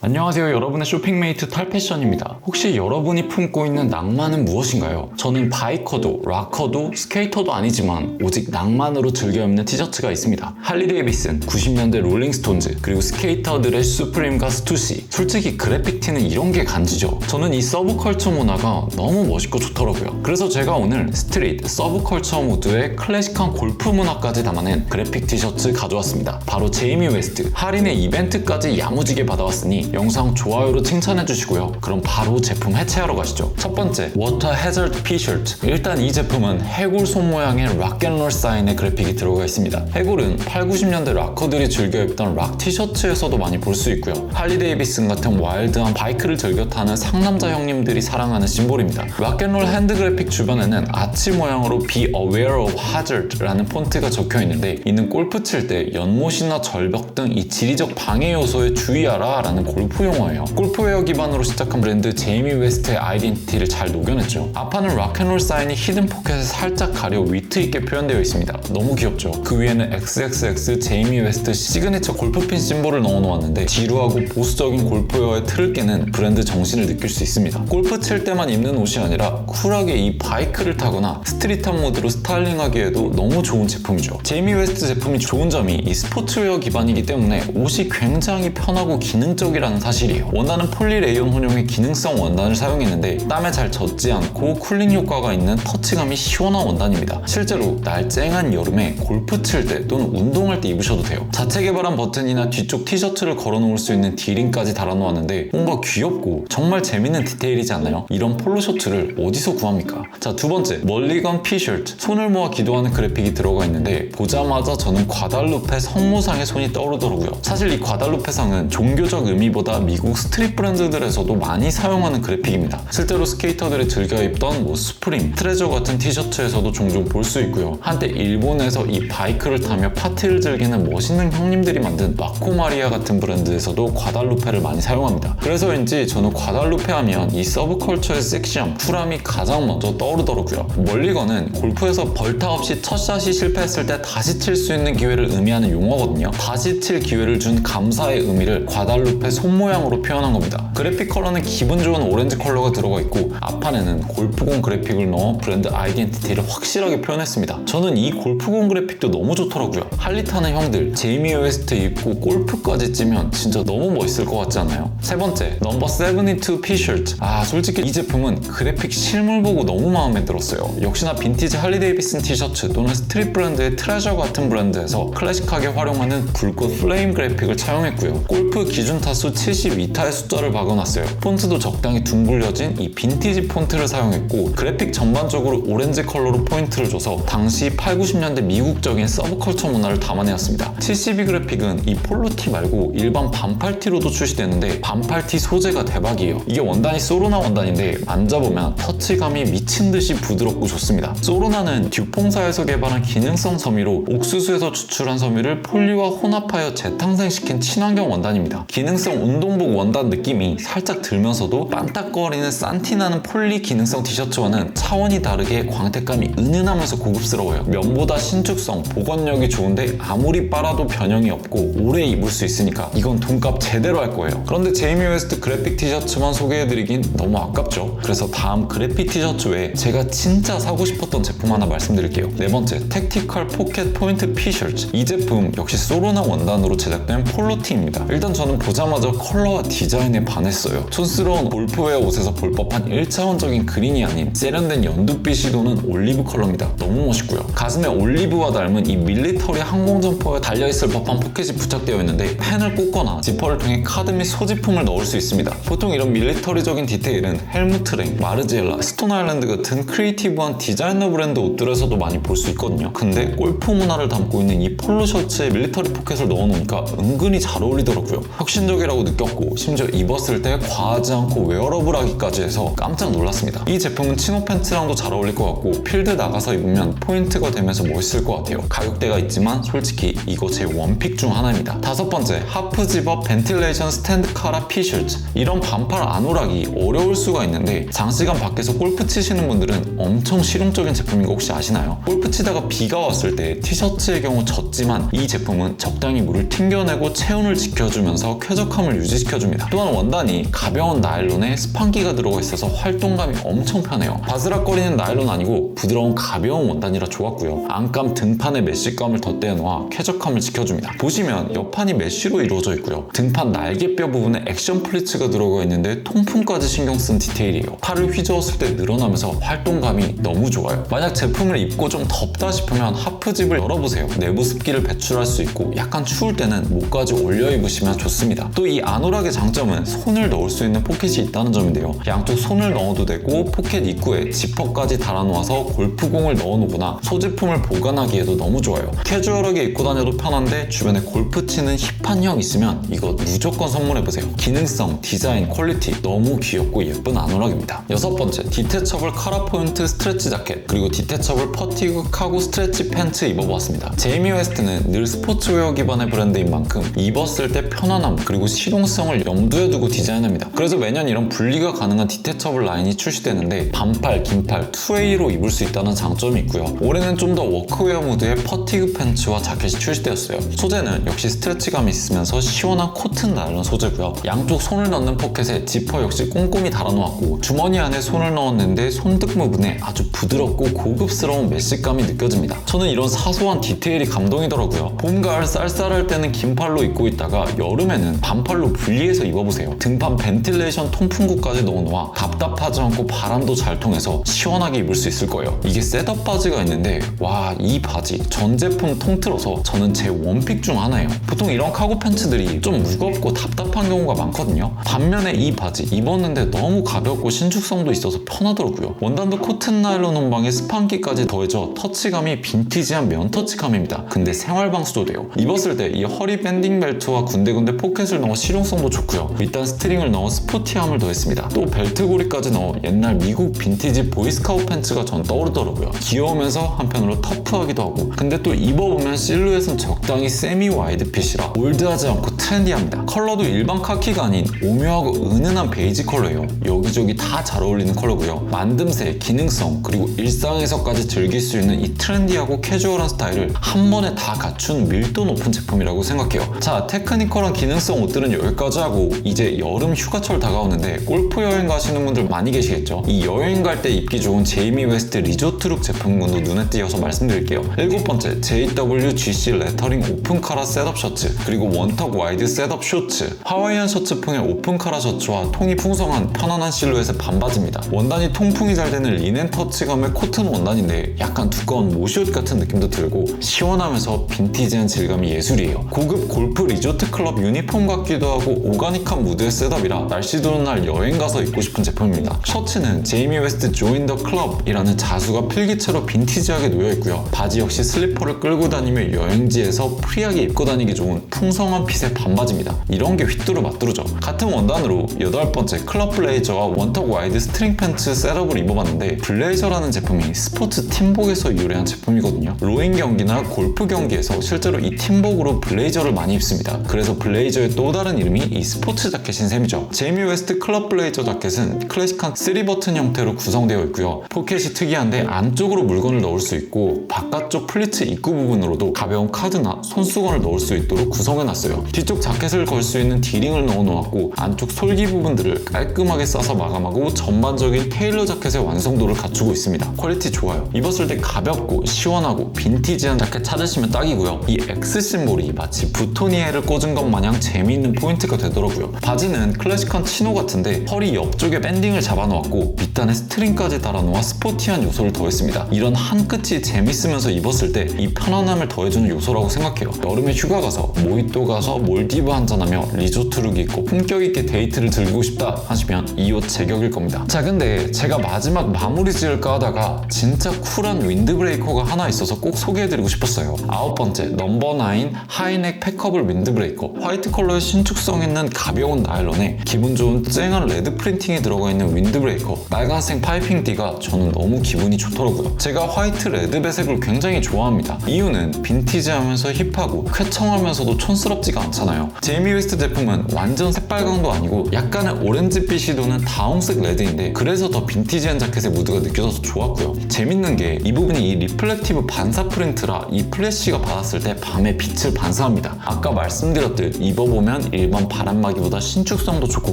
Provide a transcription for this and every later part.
안녕하세요. 여러분의 쇼핑메이트 탈패션입니다. 혹시 여러분이 품고 있는 낭만은 무엇인가요? 저는 바이커도 락커도 스케이터도 아니지만 오직 낭만으로 즐겨 입는 티셔츠가 있습니다. 할리 데이비슨 90년대 롤링스톤즈 그리고 스케이터들의 수프림과 스투시. 솔직히 그래피티는 이런 게 간지죠. 저는 이 서브컬처 문화가 너무 멋있고 좋더라고요. 그래서 제가 오늘 스트릿 서브컬처 무드의 클래식한 골프 문화까지 담아낸 그래픽 티셔츠 가져왔습니다. 바로 제이미 웨스트 할인의 이벤트까지 야무지게 받아왔으니 영상 좋아요로 칭찬해 주시고요. 그럼 바로 제품 해체하러 가시죠. 첫 번째, 워터 해저드 피셔츠. 일단 이 제품은 해골 손 모양의 락앤롤 사인의 그래픽이 들어가 있습니다. 해골은 8, 90년대 락커들이 즐겨 입던 락 티셔츠에서도 많이 볼 수 있고요. 할리 데이비슨 같은 와일드한 바이크를 즐겨 타는 상남자 형님들이 사랑하는 심볼입니다. 락앤롤 핸드 그래픽 주변에는 아치 모양으로 Be aware of hazard라는 폰트가 적혀 있는데 이는 골프 칠 때 연못이나 절벽 등 이 지리적 방해 요소에 주의하라 라는 골프 용어예요. 골프웨어 기반으로 시작한 브랜드 제이미 웨스트의 아이덴티티를 잘 녹여냈죠. 앞판은 락앤롤 사인이 히든 포켓에 살짝 가려 위트 있게 표현되어 있습니다. 너무 귀엽죠. 그 위에는 XXX 제이미 웨스트 시그니처 골프핀 심볼을 넣어 놓았는데 지루하고 보수적인 골프웨어의 틀을 깨는 브랜드 정신을 느낄 수 있습니다. 골프 칠 때만 입는 옷이 아니라 쿨하게 이 바이크를 타거나 스트릿한 모드로 스타일링하기에도 너무 좋은 제품이죠. 제이미 웨스트 제품이 좋은 점이 이 스포츠웨어 기반이기 때문에 옷이 굉장히 편하고 기능적이라 는 사실이에요. 원단은 폴리레이온 혼용의 기능성 원단을 사용했는데 땀에 잘 젖지 않고 쿨링 효과가 있는 터치감이 시원한 원단입니다. 실제로 날 쨍한 여름에 골프 칠 때 또는 운동할 때 입으셔도 돼요. 자체 개발한 버튼이나 뒤쪽 티셔츠를 걸어 놓을 수 있는 디링까지 달아놓았는데 뭔가 귀엽고 정말 재밌는 디테일이지 않나요? 이런 폴로 셔츠를 어디서 구합니까? 자, 두 번째, 멀리건 피셔츠. 손을 모아 기도하는 그래픽이 들어가 있는데 보자마자 저는 과달루페 성모상의 손이 떠오르더라고요. 사실 이 과달루페 상은 종교적 의미 보다 미국 스트릿 브랜드들에서도 많이 사용하는 그래픽입니다. 실제로 스케이터들이 즐겨 입던 뭐 스프림, 트레저 같은 티셔츠에서도 종종 볼 수 있고요. 한때 일본에서 이 바이크를 타며 파티를 즐기는 멋있는 형님들이 만든 마코 마리아 같은 브랜드에서도 과달루페를 많이 사용합니다. 그래서인지 저는 과달루페 하면 이 서브컬처의 섹시함, 쿨함이 가장 먼저 떠오르더라고요. 멀리건은 골프에서 벌타 없이 첫 샷이 실패했을 때 다시 칠 수 있는 기회를 의미하는 용어거든요. 다시 칠 기회를 준 감사의 의미를 과달루페 손 모양으로 표현한 겁니다. 그래픽 컬러는 기분 좋은 오렌지 컬러가 들어가 있고 앞판에는 골프공 그래픽을 넣어 브랜드 아이덴티티를 확실하게 표현했습니다. 저는 이 골프공 그래픽도 너무 좋더라고요. 할리 타는 형들, 제이미 웨스트 입고 골프까지 찌면 진짜 너무 멋있을 것 같지 않나요? 세 번째, 넘버 72 피셔츠. 아, 솔직히 이 제품은 그래픽 실물 보고 너무 마음에 들었어요. 역시나 빈티지 할리 데이비슨 티셔츠 또는 스트릿 브랜드의 트레저 같은 브랜드에서 클래식하게 활용하는 불꽃 플레임 그래픽을 차용했고요. 골프 기준 타수 72타의 숫자를 박아놨어요. 폰트도 적당히 둥글려진 이 빈티지 폰트를 사용했고 그래픽 전반적으로 오렌지 컬러로 포인트를 줘서 당시 8, 90년대 미국적인 서브컬처 문화를 담아내었습니다. 72 그래픽은 이 폴로티 말고 일반 반팔티로도 출시되는데 반팔티 소재가 대박이에요. 이게 원단이 소로나 원단인데 만져보면 터치감이 미친 듯이 부드럽고 좋습니다. 소로나는 듀퐁사에서 개발한 기능성 섬유로 옥수수에서 추출한 섬유를 폴리와 혼합하여 재탄생시킨 친환경 원단입니다. 기능성 운동복 원단 느낌이 살짝 들면서도 반딱거리는 산티나는 폴리 기능성 티셔츠와는 차원이 다르게 광택감이 은은하면서 고급스러워요. 면보다 신축성, 보건력이 좋은데 아무리 빨아도 변형이 없고 오래 입을 수 있으니까 이건 돈값 제대로 할 거예요. 그런데 제이미 웨스트 그래픽 티셔츠만 소개해드리긴 너무 아깝죠. 그래서 다음 그래픽 티셔츠 외에 제가 진짜 사고 싶었던 제품 하나 말씀드릴게요. 네 번째, 택티컬 포켓 포인트 피셔츠. 이 제품 역시 소로나 원단으로 제작된 폴로티입니다. 일단 저는 보자마자 컬러와 디자인에 반했어요. 촌스러운 골프웨어 옷에서 볼 법한 1차원적인 그린이 아닌 세련된 연두빛이 도는 올리브 컬러입니다. 너무 멋있고요. 가슴에 올리브와 닮은 이 밀리터리 항공 점퍼에 달려있을 법한 포켓이 부착되어 있는데 펜을 꽂거나 지퍼를 통해 카드 및 소지품을 넣을 수 있습니다. 보통 이런 밀리터리적인 디테일은 헬무트랭, 마르지엘라, 스톤 아일랜드 같은 크리에이티브한 디자이너 브랜드 옷들에서도 많이 볼 수 있거든요. 근데 골프 문화를 담고 있는 이 폴로 셔츠에 밀리터리 포켓을 넣어놓으니까 은근히 잘 어울리더라고요. 혁신적이라고 느꼈고 심지어 입었을 때 과하지 않고 웨어러블하기까지 해서 깜짝 놀랐습니다. 이 제품은 치노 팬츠랑도 잘 어울릴 것 같고 필드 나가서 입으면 포인트가 되면서 멋있을 것 같아요. 가격대가 있지만 솔직히 이거 제 원픽 중 하나입니다. 다섯 번째, 하프 집업 벤틸레이션 스탠드 카라 피셔츠. 이런 반팔 안오락이 어려울 수가 있는데 장시간 밖에서 골프 치시는 분들은 엄청 실용적인 제품인 거 혹시 아시나요? 골프 치다가 비가 왔을 때 티셔츠의 경우 젖지만 이 제품은 적당히 물을 튕겨내고 체온을 지켜주면서 쾌적함을 통풍감을 유지시켜줍니다. 또한 원단이 가벼운 나일론에 스판기가 들어가 있어서 활동감이 엄청 편해요. 바스락거리는 나일론 아니고 부드러운 가벼운 원단이라 좋았고요. 안감 등판의 메쉬감을 덧대어 놓아 쾌적함을 지켜줍니다. 보시면 옆판이 메쉬로 이루어져 있고요. 등판 날개뼈 부분에 액션 플리츠가 들어가 있는데 통풍까지 신경 쓴 디테일이에요. 팔을 휘저었을 때 늘어나면서 활동감이 너무 좋아요. 만약 제품을 입고 좀 덥다 싶으면 하프집을 열어보세요. 내부 습기를 배출할 수 있고 약간 추울 때는 목까지 올려 입으시면 좋습니다. 또이 아노락의 장점은 손을 넣을 수 있는 포켓이 있다는 점인데요. 양쪽 손을 넣어도 되고 포켓 입구에 지퍼까지 달아놓아서 골프공을 넣어놓거나 소지품을 보관하기에도 너무 좋아요. 캐주얼하게 입고 다녀도 편한데 주변에 골프 치는 힙한 형 있으면 이거 무조건 선물해보세요. 기능성, 디자인, 퀄리티 너무 귀엽고 예쁜 아노락입니다. 여섯 번째, 디테처블 카라 포인트 스트레치 자켓 그리고 디테처블 퍼티그 카고 스트레치 팬츠 입어보았습니다. 제이미 웨스트는 늘 스포츠웨어 기반의 브랜드인 만큼 입었을 때 편안함 그리고 실용성을 염두에 두고 디자인합니다. 그래서 매년 이런 분리가 가능한 디테처블 라인이 출시되는데 반팔, 긴팔, 투웨이로 입을 수 있다는 장점이 있고요. 올해는 좀 더 워크웨어 무드의 퍼티그 팬츠와 자켓이 출시되었어요. 소재는 역시 스트레치감이 있으면서 시원한 코튼 나일론 소재고요. 양쪽 손을 넣는 포켓에 지퍼 역시 꼼꼼히 달아놓았고 주머니 안에 손을 넣었는데 손등 부분에 아주 부드럽고 고급스러운 메쉬감이 느껴집니다. 저는 이런 사소한 디테일이 감동이더라고요. 봄, 가을 쌀쌀할 때는 긴팔로 입고 있다가 여름에는 반팔로 분리해서 입어보세요. 등판 벤틸레이션 통풍구까지 넣어놓아 답답하지 않고 바람도 잘 통해서 시원하게 입을 수 있을 거예요. 이게 셋업 바지가 있는데 와 이 바지 전 제품 통틀어서 저는 제 원픽 중 하나예요. 보통 이런 카고 팬츠들이 좀 무겁고 답답한 경우가 많거든요. 반면에 이 바지 입었는데 너무 가볍고 신축성도 있어서 편하더라고요. 원단도 코튼 나일론 원방에 스판기까지 더해져 터치감이 빈티지한 면 터치감입니다. 근데 생활 방수도 돼요. 입었을 때 이 허리 밴딩 벨트와 군데군데 포켓을 넣어 실용성도 좋고요. 일단 스트링을 넣어 스포티함을 더했습니다. 또 벨트 고리까지 넣어 옛날 미국 빈티지 보이스카우 팬츠가 전 떠오르더라고요. 귀여우면서 한편으로 터프하기도 하고 근데 또 입어보면 실루엣은 적당히 세미 와이드 핏이라 올드하지 않고 트렌디합니다. 컬러도 일반 카키가 아닌 오묘하고 은은한 베이지 컬러예요. 여기저기 다 잘 어울리는 컬러고요. 만듦새, 기능성 그리고 일상에서까지 즐길 수 있는 이 트렌디하고 캐주얼한 스타일을 한 번에 다 갖춘 밀도 높은 제품이라고 생각해요. 자, 테크니컬한 기능성 옷들은 여기까지 하고 이제 여름 휴가철 다가오는데 골프 여행 가시는 분들 많이 계시겠죠? 이 여행 갈 때 입기 좋은 제이미 웨스트 리조트룩 제품군도 눈에 띄어서 말씀드릴게요. 일곱 번째, JWGC 레터링 오픈 카라 셋업 셔츠 그리고 원턱 와이드 셋업 쇼츠 하와이안 셔츠 풍의 오픈 카라 셔츠와 통이 풍성한 편안한 실루엣의 반바지입니다. 원단이 통풍이 잘 되는 리넨 터치감의 코튼 원단인데 약간 두꺼운 모시옷 같은 느낌도 들고 시원하면서 빈티지한 질감이 예술이에요. 고급 골프 리조트 클럽 유니폼 같기도 하고 오가닉한 무드의 셋업이라 날씨 더운 날 여행 가서 입고 싶은 제품입니다. 셔츠는 제이미 웨스트 조인 더 클럽이라는 자수가 필기체로 빈티지하게 놓여 있고요. 바지 역시 슬리퍼를 끌고 다니며 여행지에서 프리하게 입고 다니기 좋은 풍성한 핏의 반바지입니다. 이런 게 휘뚜루 마뚜루죠. 같은 원단으로 여덟 번째 클럽 블레이저와 원턱 와이드 스트링 팬츠 셋업을 입어봤는데 블레이저라는 제품이 스포츠 팀복에서 유래한 제품이거든요. 로잉 경기나 골프 경기에서 실제로 이 팀복으로 블레이저를 많이 입습니다. 그래서 블레이저의 또 다른 이름이 이 스포츠 자켓인 셈이죠. 제이미 웨스트 클럽 블레이저 자켓은 클래식한 3버튼 형태로 구성되어 있고요. 포켓이 특이한데 안쪽으로 물건을 넣을 수 있고 바깥쪽 플리츠 입구 부분으로도 가벼운 카드나 손수건을 넣을 수 있도록 구성해놨어요. 뒤쪽 자켓을 걸 수 있는 디링을 넣어놓았고 안쪽 솔기 부분들을 깔끔하게 싸서 마감하고 전반적인 테일러 자켓의 완성도를 갖추고 있습니다. 퀄리티 좋아요. 입었을 때 가볍고 시원하고 빈티지한 자켓 찾으시면 딱이고요. 이 X 심볼이 마치 부토니에를 꽂은 것 마냥 재미있는 포인트가 되더라고요. 바지는 클래식한 치노 같은데 허리 옆쪽에 밴딩을 잡아놓았고 밑단에 스트링까지 달아놓아 스포티한 요소를 더했습니다. 이런 한 끝이 재밌으면서 입었을 때 이 편안함을 더해주는 요소라고 생각해요. 여름에 휴가 가서 모히또 가서 몰디브 한잔하며 리조트룩 입고 품격 있게 데이트를 즐기고 싶다 하시면 이 옷 제격일 겁니다. 자 근데 제가 마지막 마무리 지을까 하다가 진짜 쿨한 윈드브레이커가 하나 있어서 꼭 소개해드리고 싶었어요. 아홉 번째 넘버 나인 하이넥 팩커블 윈드브레이커 화이트 컬러의 신축 성 있는 가벼운 나일론에 기분 좋은 쨍한 레드 프린팅이 들어가 있는 윈드브레이커 빨간색 파이핑띠가 저는 너무 기분이 좋더라고요. 제가 화이트 레드 배색을 굉장히 좋아합니다. 이유는 빈티지하면서 힙하고 쾌청하면서도 촌스럽지가 않잖아요. 제이미 웨스트 제품은 완전 새빨강도 아니고 약간의 오렌지빛이 도는 다홍색 레드인데 그래서 더 빈티지한 자켓의 무드가 느껴져서 좋았고요. 재밌는 게 이 부분이 이 리플렉티브 반사 프린트라 이 플래시가 받았을 때 밤에 빛을 반사합니다. 아까 말씀드렸듯 입어보면 일반 바람막이보다 신축성도 좋고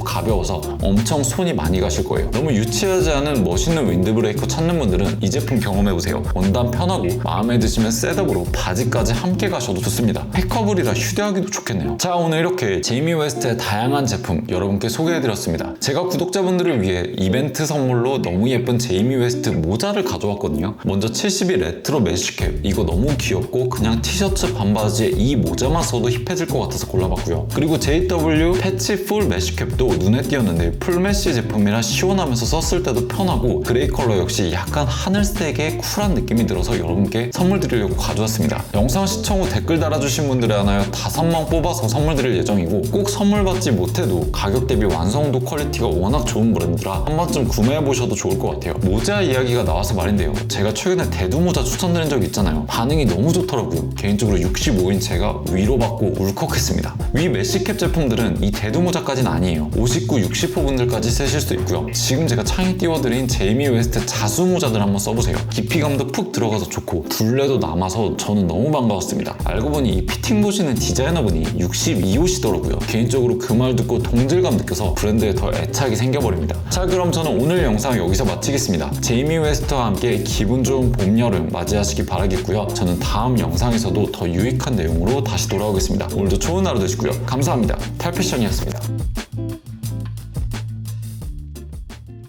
가벼워서 엄청 손이 많이 가실 거예요. 너무 유치하지 않은 멋있는 윈드브레이커 찾는 분들은 이 제품 경험해보세요. 원단 편하고 마음에 드시면 셋업으로 바지까지 함께 가셔도 좋습니다. 패커블이라 휴대하기도 좋겠네요. 자 오늘 이렇게 제이미 웨스트의 다양한 제품 여러분께 소개해드렸습니다. 제가 구독자분들을 위해 이벤트 선물로 너무 예쁜 제이미 웨스트 모자를 가져왔거든요. 먼저 72 레트로 메쉬캡 이거 너무 귀엽고 그냥 티셔츠 반바지에 이 모자만 써도 힙해질 것 같아서 골라봤고요. 그리고 JW 패치 풀 메쉬캡도 눈에 띄었는데 풀 메쉬 제품이라 시원하면서 썼을 때도 편하고 그레이 컬러 역시 약간 하늘색의 쿨한 느낌이 들어서 여러분께 선물 드리려고 가져왔습니다. 영상 시청 후 댓글 달아주신 분들에 한하여 다섯 명 뽑아서 선물 드릴 예정이고 꼭 선물 받지 못해도 가격 대비 완성도 퀄리티가 워낙 좋은 브랜드라 한 번쯤 구매해보셔도 좋을 것 같아요. 모자 이야기가 나와서 말인데요. 제가 최근에 대두 모자 추천드린 적 있잖아요. 반응이 너무 좋더라고요. 개인적으로 65인 제가 위로받고 울컥했습니다. 위 메시캡 제품들은 이 대두 모자까지는 아니에요. 59, 60호 분들까지 쓰실 수 있고요. 지금 제가 창에 띄워드린 제이미 웨스트 자수 모자들 한번 써보세요. 깊이감도 푹 들어가서 좋고 둘레도 남아서 저는 너무 반가웠습니다. 알고 보니 이 피팅 보시는 디자이너분이 62호시더라고요. 개인적으로 그 말 듣고 동질감 느껴서 브랜드에 더 애착이 생겨버립니다. 자 그럼 저는 오늘 영상 여기서 마치겠습니다. 제이미 웨스트와 함께 기분 좋은 봄, 여름 맞이하시기 바라겠고요. 저는 다음 영상에서도 더 유익한 내용으로 다시 돌아오겠습니다. 오늘도 좋은 하루 되시고요. 감사합니다. 탈패션이었습니다.